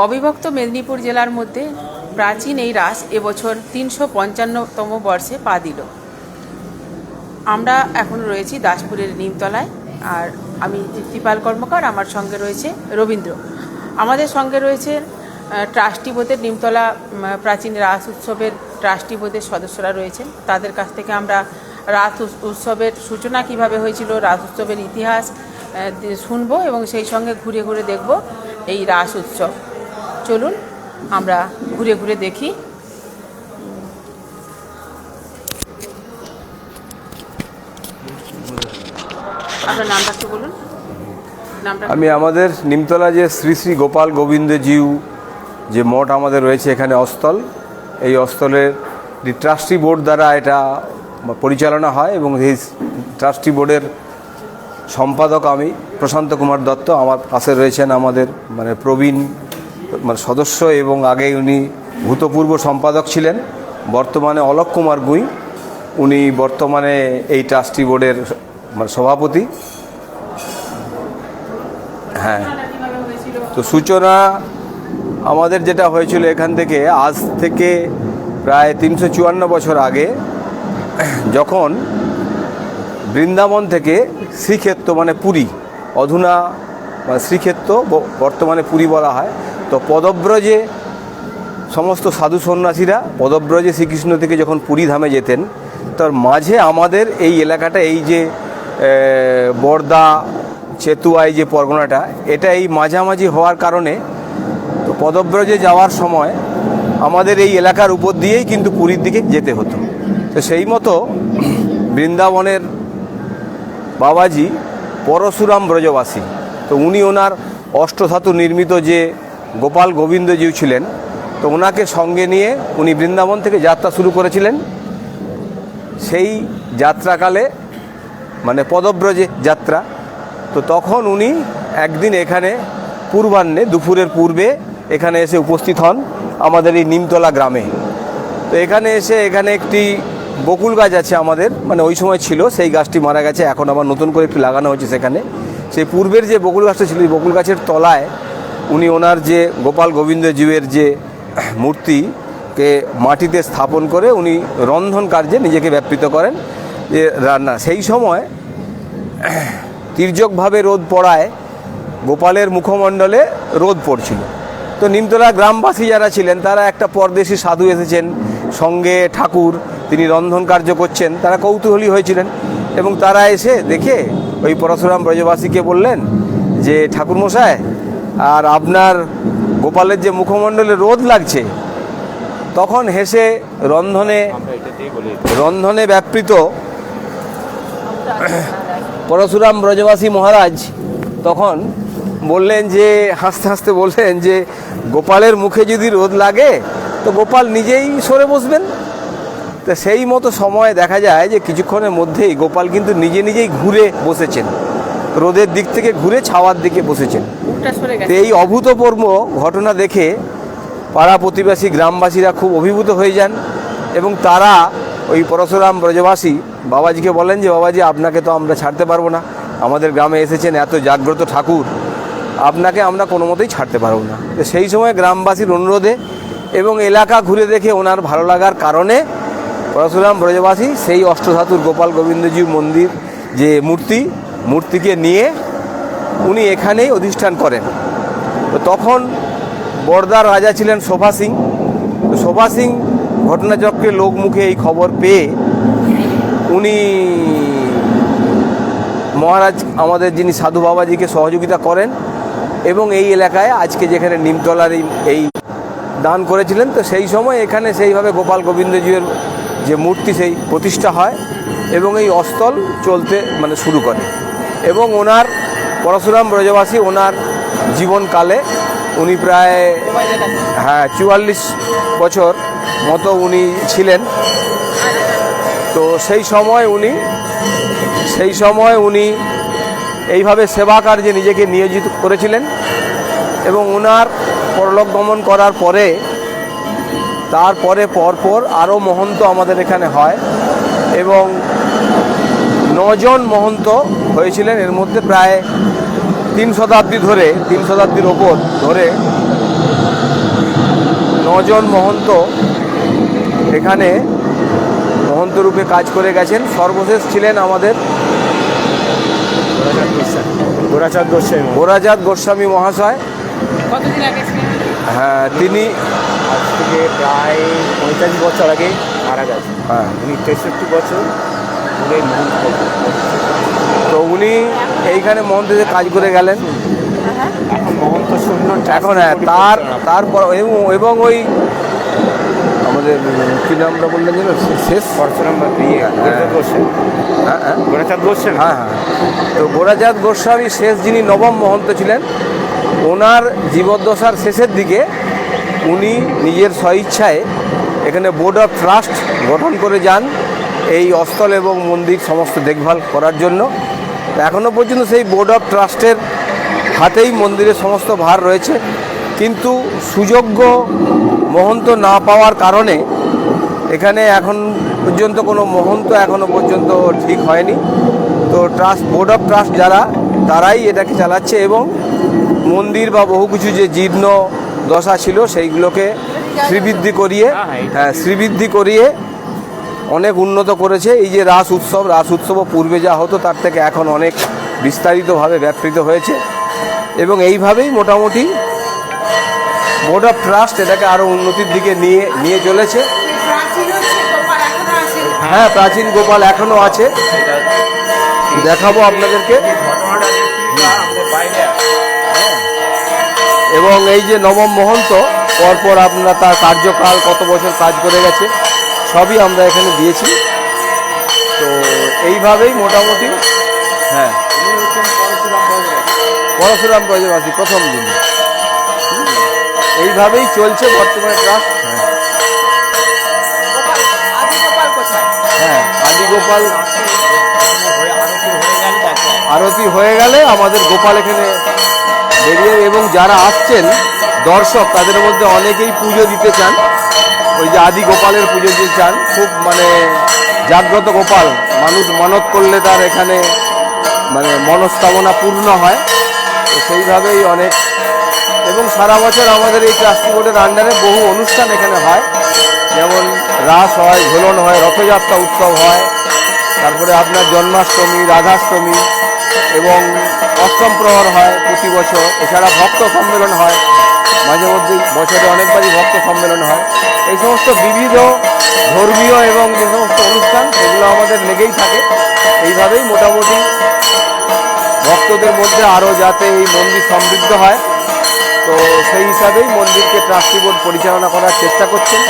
অবিভক্ত মেদিনীপুর জেলার মধ্যে প্রাচীন এই রাস এবছর তিনশো পঞ্চান্নতম বর্ষে পা দিল। আমরা এখন রয়েছি দাসপুরের নিমতলায় আর আমি দীপাল কর্মকার, আমার সঙ্গে রয়েছে রবীন্দ্র। আমাদের সঙ্গে রয়েছে ট্রাস্টি বোর্ডের নিমতলা প্রাচীন রাস উৎসবের ট্রাস্টি বোর্ডের সদস্যরা রয়েছেন। তাদের কাছ থেকে আমরা রাস উৎ- উৎসবের সূচনা কীভাবে হয়েছিল, রাস উৎসবের ইতিহাস শুনব এবং সেই সঙ্গে ঘুরে ঘুরে দেখব এই রাস উৎসব। চলুন, আমরা ঘুরে ঘুরে দেখি। আমি আমাদের নিমতলা যে শ্রী শ্রী গোপাল গোবিন্দ জিউ যে মঠ আমাদের রয়েছে এখানে অস্থল, এই অস্থলের ট্রাস্টি বোর্ড দ্বারা এটা পরিচালনা হয় এবং এই ট্রাস্টি বোর্ডের সম্পাদক আমি, প্রশান্ত কুমার দত্ত আমার পাশে রয়েছেন আমাদের মানে প্রবীণ মানে সদস্য এবং আগে উনি ভূতপূর্ব সম্পাদক ছিলেন, বর্তমানে অলোক কুমার গুই, উনি বর্তমানে এই ট্রাস্টি বোর্ডের মানে সভাপতি। হ্যাঁ। তো সূচনা, আমাদের যেটা হয়েছিল এখান থেকে, আজ থেকে প্রায় তিনশো চুয়ান্ন বছর আগে, যখন বৃন্দাবন থেকে শ্রীক্ষেত্র মানে পুরী, অধুনা মানে শ্রীক্ষেত্র বর্তমানে পুরী বলা হয় তো পদব্রজে সমস্ত সাধু সন্ন্যাসীরা পদব্রজে শ্রীকৃষ্ণ থেকে যখন পুরী ধামে যেতেন, তার মাঝে আমাদের এই এলাকাটা, এই যে বর্দা, চেতুয়াই যে পরগনাটা, এটা এই মাঝামাঝি হওয়ার কারণে তো পদব্রজে যাওয়ার সময় আমাদের এই এলাকার উপর দিয়েই কিন্তু পুরীর দিকে যেতে হতো। তো সেই মতো বৃন্দাবনের বাবাজি পরশুরাম ব্রজবাসী, তো উনি ওনার অষ্টধাতু নির্মিত যে গোপাল গোবিন্দজিউ ছিলেন। তো ওনাকে সঙ্গে নিয়ে উনি বৃন্দাবন থেকে যাত্রা শুরু করেছিলেন। সেই যাত্রাকালে মানে পদব্রজে যাত্রা, তো তখন উনি একদিন এখানে পূর্বাহ্নে, দুপুরের পূর্বে এখানে এসে উপস্থিত হন আমাদের এই নিমতলা গ্রামে। তো এখানে এসে এখানে একটি বকুল গাছ আছে আমাদের মানে ওই সময় ছিল, সেই গাছটি মারা গেছে, এখন আবার নতুন করে একটু লাগানো হয়েছে সেখানে। সেই পূর্বের যে বকুল গাছটা ছিল বকুল গাছের তলায় উনি ওনার যে গোপাল গোবিন্দ জীবের যে মূর্তিকে মাটিতে স্থাপন করে উনি রন্ধন কার্যে নিজেকে ব্যাপৃত করেন যে রান্না। সেই সময় তির্যকভাবে রোদ পড়ায় গোপালের মুখমণ্ডলে রোদ পড়ছিল। তো নিমতলা গ্রামবাসী যারা ছিলেন, তারা একটা পরদেশি সাধু এসেছেন, সঙ্গে ঠাকুর, তিনি রন্ধন কার্য করছেন, তারা কৌতূহলী হয়েছিলেন এবং তারা এসে দেখে ওই পরশুরাম ব্রজবাসীকে বললেন যে, ঠাকুরমশাই আর আপনার গোপালের যে মুখমণ্ডলে রোদ লাগছে তখন হেসে রন্ধনে রন্ধনে ব্যাপৃত পরশুরাম ব্রজবাসী মহারাজ তখন বললেন যে হাসতে হাসতে বললেন যে গোপালের মুখে যদি রোদ লাগে তো গোপাল নিজেই সরে বসবেন। তো সেই মতো সময় দেখা যায় যে কিছুক্ষণের মধ্যেই গোপাল কিন্তু নিজে নিজেই ঘুরে বসেছেন। রোদের দিক থেকে ঘুরে ছাওয়ার দিকে বসেছেন। এই অভূতপূর্ব ঘটনা দেখে পাড়া প্রতিবেশী গ্রামবাসীরা খুব অভিভূত হয়ে যান এবং তারা ওই পরশুরাম ব্রজবাসী বাবাজিকে বলেন যে, বাবাজি, আপনাকে তো আমরা ছাড়তে পারব না। আমাদের গ্রামে এসেছেন এত জাগ্রত ঠাকুর। আপনাকে আমরা কোনো মতেই ছাড়তে পারব না। তো সেই সময় গ্রামবাসীর অনুরোধে এবং এলাকা ঘুরে দেখে ওনার ভালো লাগার কারণে পরশুরাম ব্রজবাসী সেই অষ্টধাতুর গোপাল গোবিন্দজি মন্দির যে মূর্তি, মূর্তিকে নিয়ে উনি এখানেই অধিষ্ঠান করেন। তো তখন বর্দার রাজা ছিলেন শোভা সিং। তো শোভা সিং ঘটনাচক্রে লোক মুখে এই খবর পেয়ে উনি মহারাজ আমাদের যিনি সাধু বাবাজিকে সহযোগিতা করেন এবং এই এলাকায় আজকে যেখানে নিমতলার এই দান করেছিলেন, তো সেই সময় এখানে সেইভাবে গোপাল গোবিন্দজির যে মূর্তি সেই প্রতিষ্ঠা হয় এবং এই অস্থল চলতে মানে শুরু করে। এবং ওনার পরশুরাম ব্রজবাসী ওনার জীবনকালে উনি প্রায় হ্যাঁ চুয়াল্লিশ বছর মতো উনি ছিলেন। তো সেই সময় উনি, সেই সময় উনি এইভাবে সেবা কার্যে নিজেকে নিয়োজিত করেছিলেন এবং ওনার পরলোক গমন করার পরে, তারপরে পরপর আরও মহন্ত আমাদের এখানে হয় এবং নজন মহন্ত হয়েছিলেন। এর মধ্যে প্রায় তিন শতাব্দী ধরে তিন শতাব্দীর ওপর ধরে নজন মহন্ত এখানে মহন্ত রূপে কাজ করে গেছেন। সর্বশেষ ছিলেন আমাদের গোরাচাঁদ গোস্বামী। গোরাজাত গোস্বামী। মহাশয়। হ্যাঁ তিনি আজ থেকে প্রায় পঁয়তাল্লিশ বছর আগে মারা গেছে হ্যাঁ। উনি তেষট্টি বছর তো উনি এইখানে মহন্ততে কাজ করে গেলেন। এখন মহন্ত শূন্য এখন হ্যাঁ তার তারপর এবং- ওই আমাদের কি নামটা বললেন যেন? শেষ? পরশুরাম ইয়ে গোরাচাঁদ গোস্বামী হ্যাঁ হ্যাঁ। গোরাচাঁদ গোস্বামী হ্যাঁ। হ্যাঁ তো গোরাজাত গোস্বামী শেষ যিনি নবম মহন্ত ছিলেন ওনার জীবদ্দশার শেষের দিকে উনি নিজের স্বইচ্ছায় এখানে বোর্ড অফ ট্রাস্ট গঠন করে যান। এই অস্থল এবং মন্দির সমস্ত দেখভাল করার জন্য। এখনও পর্যন্ত সেই বোর্ড অফ ট্রাস্টের হাতেই মন্দিরের সমস্ত ভার রয়েছে। কিন্তু সুযোগ্য মহন্ত না পাওয়ার কারণে এখানে এখন পর্যন্ত কোনো মহন্ত এখনও পর্যন্ত ঠিক হয়নি। তো ট্রাস্ট বোর্ড অফ ট্রাস্ট যারা তারাই এটাকে চালাচ্ছে এবং মন্দির বা বহু কিছু যে জীর্ণ দশা ছিল সেইগুলোকে শ্রীবৃদ্ধি করিয়ে হ্যাঁ শ্রীবৃদ্ধি করিয়ে অনেক উন্নত করেছে। এই যে রাস উৎসব, রাস উৎসবও পূর্বে যা হতো তার থেকে এখন অনেক বিস্তারিতভাবে ব্যাপৃত হয়েছে। এবং এইভাবেই মোটামুটি বোর্ড অফ ট্রাস্ট এটাকে আরও উন্নতির দিকে নিয়ে নিয়ে চলেছে। হ্যাঁ প্রাচীন গোপাল এখনও আছে। দেখাবো আপনাদেরকে। এবং এই যে নবম মহন্ত, পরপর আপনারা তার কার্যকাল কত বছর কাজ করে গেছে। সবই আমরা এখানে দিয়েছি। তো এইভাবেই মোটামুটি হ্যাঁ। পরশুরাম ব্রজবাসী প্রথম দিন। এইভাবেই চলছে বর্তমানে ট্রাস্ট হ্যাঁ হ্যাঁ আদি গোপাল আরতি হয়ে গেলে আমাদের গোপাল এখানে বেরিয়ে, এবং যারা আসছেন, দর্শক, তাদের মধ্যে অনেকেই পুজো দিতে চান। ওই যে আদি গোপালের পুজো যে চান খুব মানে জাগ্রত গোপাল। মানুষ মানত করলে তার এখানে মানে মনস্কামনা পূর্ণ হয়। তো সেইভাবেই অনেক এবং সারা বছর আমাদের এই ট্রাস্টি বোর্ডের আন্ডারে বহু অনুষ্ঠান এখানে হয়। যেমন রাস হয়, ঝোলন হয়, রথযাত্রা উৎসব হয়। তারপরে আপনার জন্মাষ্টমী, রাধাষ্টমী এবং অষ্টম প্রহর হয় প্রতি বছর। এছাড়া ভক্ত সম্মেলন হয়। মাঝে মধ্যেই বছরে অনেকবারই ভক্ত সম্মেলন হয়। এই সমস্ত বিবিধ, ধর্মীয় এবং যে সমস্ত অনুষ্ঠান, সেগুলো আমাদের লেগেই থাকে। এইভাবেই মোটামুটি ভক্তদের মধ্যে আরও যাতে এই মন্দির সমৃদ্ধ হয়। তো সেই হিসাবেই মন্দিরকে ট্রাস্টি বোর্ড পরিচালনা করার চেষ্টা করছেন।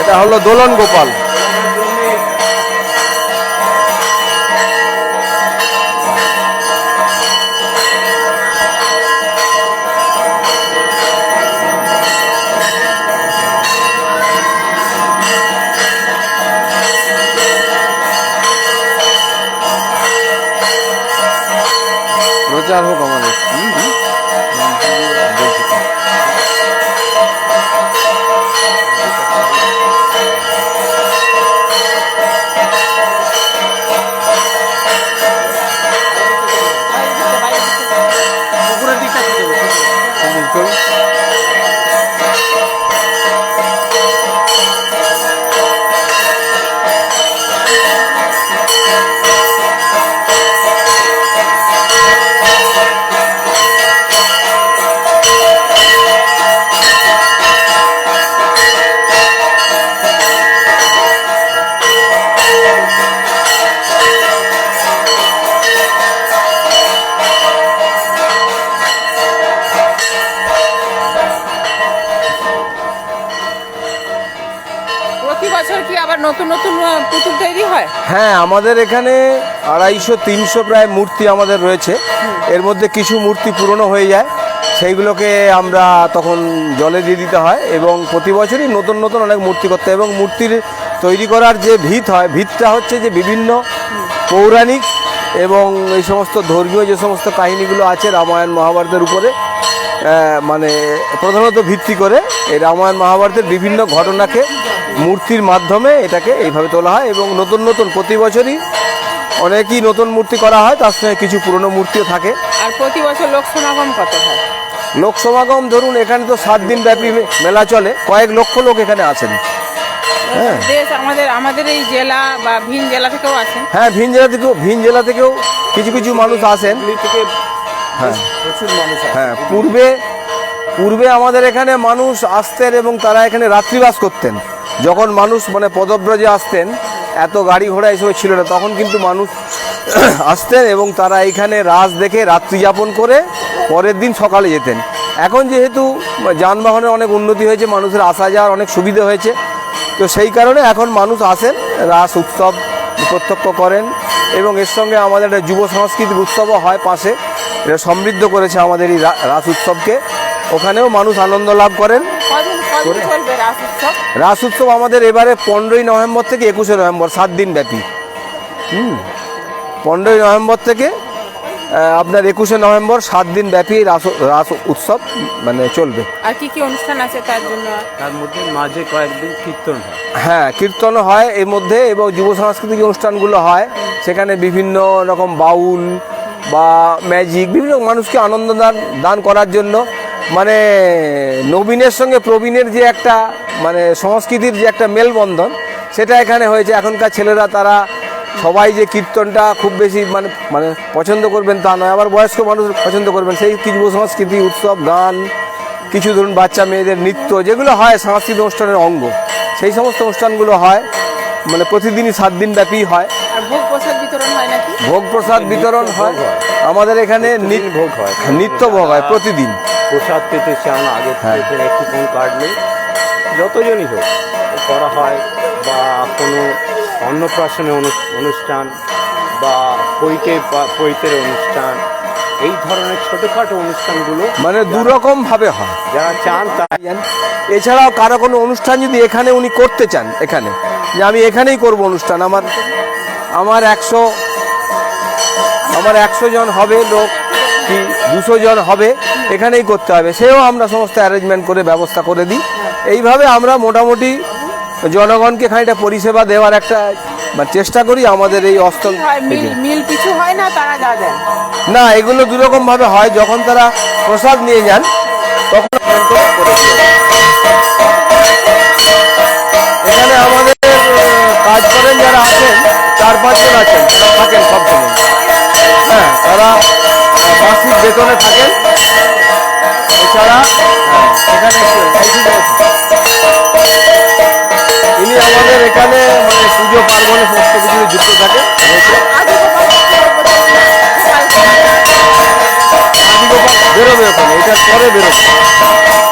এটা হলো দোলন গোপাল। প্রতি বছর কি আবার নতুন নতুন পুতুল তৈরি হয়? হ্যাঁ আমাদের এখানে আড়াইশো তিনশো প্রায় মূর্তি আমাদের রয়েছে। এর মধ্যে কিছু মূর্তি পুরনো হয়ে যায়। সেইগুলোকে আমরা তখন জলে দিয়ে দিতে হয় এবং প্রতি বছরই নতুন নতুন অনেক মূর্তি করতে হয় এবং মূর্তির তৈরি করার যে ভিত হয় ভিতটা হচ্ছে যে বিভিন্ন পৌরাণিক এবং এই সমস্ত ধর্মীয় যে সমস্ত কাহিনীগুলো আছে রামায়ণ মহাভারতের উপরে মানে প্রধানত ভিত্তি করে এই রামায়ণ মহাভারতের বিভিন্ন ঘটনাকে মূর্তির মাধ্যমে এটাকে এইভাবে তোলা হয় এবং নতুন নতুন প্রতি বছরই অনেকই নতুন মূর্তি করা হয় তার সঙ্গে কিছু পুরনো মূর্তিও থাকে। আর প্রতি বছর লোক সমাগম কত হয়? লোক সমাগম ধরুন এখানে তো সাত দিন ব্যাপী মেলা চলে কয়েক লক্ষ লোক এখানে আছেন। হ্যাঁ। দেশ আমাদের আমাদের এই জেলা বা ভিন জেলা থেকেও আছেন হ্যাঁ ভিন জেলা থেকেও ভিন জেলা থেকেও কিছু কিছু মানুষ আসেন। থেকে হ্যাঁ। প্রচুর মানুষ হ্যাঁ পূর্বে পূর্বে আমাদের এখানে মানুষ আসতেন এবং তারা এখানে রাত্রিবাস করতেন। যখন মানুষ মানে পদব্রজে আসতেন এত গাড়ি ঘোড়া এসব ছিল না তখন কিন্তু মানুষ আসতেন এবং তারা এখানে রাস দেখে রাত্রি যাপন করে পরের দিন সকালে যেতেন। এখন যেহেতু যানবাহনের অনেক উন্নতি হয়েছে মানুষের আসা যাওয়ার অনেক সুবিধা হয়েছে তো সেই কারণে এখন মানুষ আসেন রাস উৎসব প্রত্যক্ষ করেন এবং এর সঙ্গে আমাদের একটা যুব সাংস্কৃতিক উৎসবও হয় পাশে। এটা সমৃদ্ধ করেছে আমাদের এই রা- রাস উৎসবকে। ওখানেও মানুষ আনন্দ লাভ করেন। রাস উৎসব? আমাদের এবারে পনেরোই নভেম্বর থেকে একুশে নভেম্বর সাত দিন ব্যাপী। হুম। পনেরোই নভেম্বর থেকে আপনার একুশে নভেম্বর সাত দিন ব্যাপী রাস রাস উৎসব মানে চলবে। আর কি কি অনুষ্ঠান আছে তার জন্য? তার মধ্যে মাঝে কয়েকদিন কীর্তন হয়। হ্যাঁ কীর্তন হয় এর মধ্যে এবং যুব সাংস্কৃতিক অনুষ্ঠানগুলো হয়। সেখানে বিভিন্ন রকম বাউল বা ম্যাজিক বিভিন্ন মানুষকে আনন্দ দান দান করার জন্য। মানে নবীনের সঙ্গে প্রবীণের যে একটা মানে সংস্কৃতির যে একটা মেলবন্ধন, সেটা এখানে হয়েছে। এখনকার ছেলেরা তারা সবাই যে কীর্তনটা খুব বেশি মানে মানে পছন্দ করবেন তা নয়। আবার বয়স্ক মানুষ পছন্দ করবেন। সেই কি যুব সংস্কৃতি, উৎসব, গান, কিছু ধরুন বাচ্চা মেয়েদের নৃত্য, যেগুলো হয় সাংস্কৃতিক অনুষ্ঠানের অঙ্গ। সেই সমস্ত অনুষ্ঠানগুলো হয়। মানে প্রতিদিনই সাত দিন ব্যাপী হয়। ভোগ প্রসাদ বিতরণ হয় নাকি? ভোগ প্রসাদ বিতরণ হয়। আমাদের এখানে ভোগ হয়। নিত্য ভোগ হয় প্রতিদিন। প্রসাদ পেতে চান আগে হ্যাঁ। একটু কোন কার্ড নেই। যতজনই হোক করা হয় বা কোনো অন্নপ্রাশনে অনুষ্ঠান বা পৈতে পৈতের অনুষ্ঠান এই ধরনের ছোটোখাটো অনুষ্ঠানগুলো মানে দুরকম ভাবে হয়। যারা চান তা এছাড়াও কারও কোনো অনুষ্ঠান যদি এখানে উনি করতে চান এখানে যে আমি এখানেই করব অনুষ্ঠান। আমার আমার একশো আমার একশো জন হবে লোক কি দুশো জন হবে এখানেই করতে হবে। সেও আমরা সমস্ত অ্যারেঞ্জমেন্ট করে ব্যবস্থা করে দিই। এইভাবে আমরা মোটামুটি জনগণকে খানিকটা পরিষেবা দেওয়ার একটা চেষ্টা করি আমাদের এই অস্তল মিল পিছু হয় না তারা যা দেন? না এগুলো দুরকমভাবে হয়। যখন তারা প্রসাদ নিয়ে যান তখন করে বেতনে থাকেন। এছাড়া হ্যাঁ, এখানে এসো। ইনি আমাদের এখানে মানে পুজো পার্বণে সমস্ত কিছু যুক্ত থাকেন। বেরোবে ওখানে এটার পরে বেরোবে।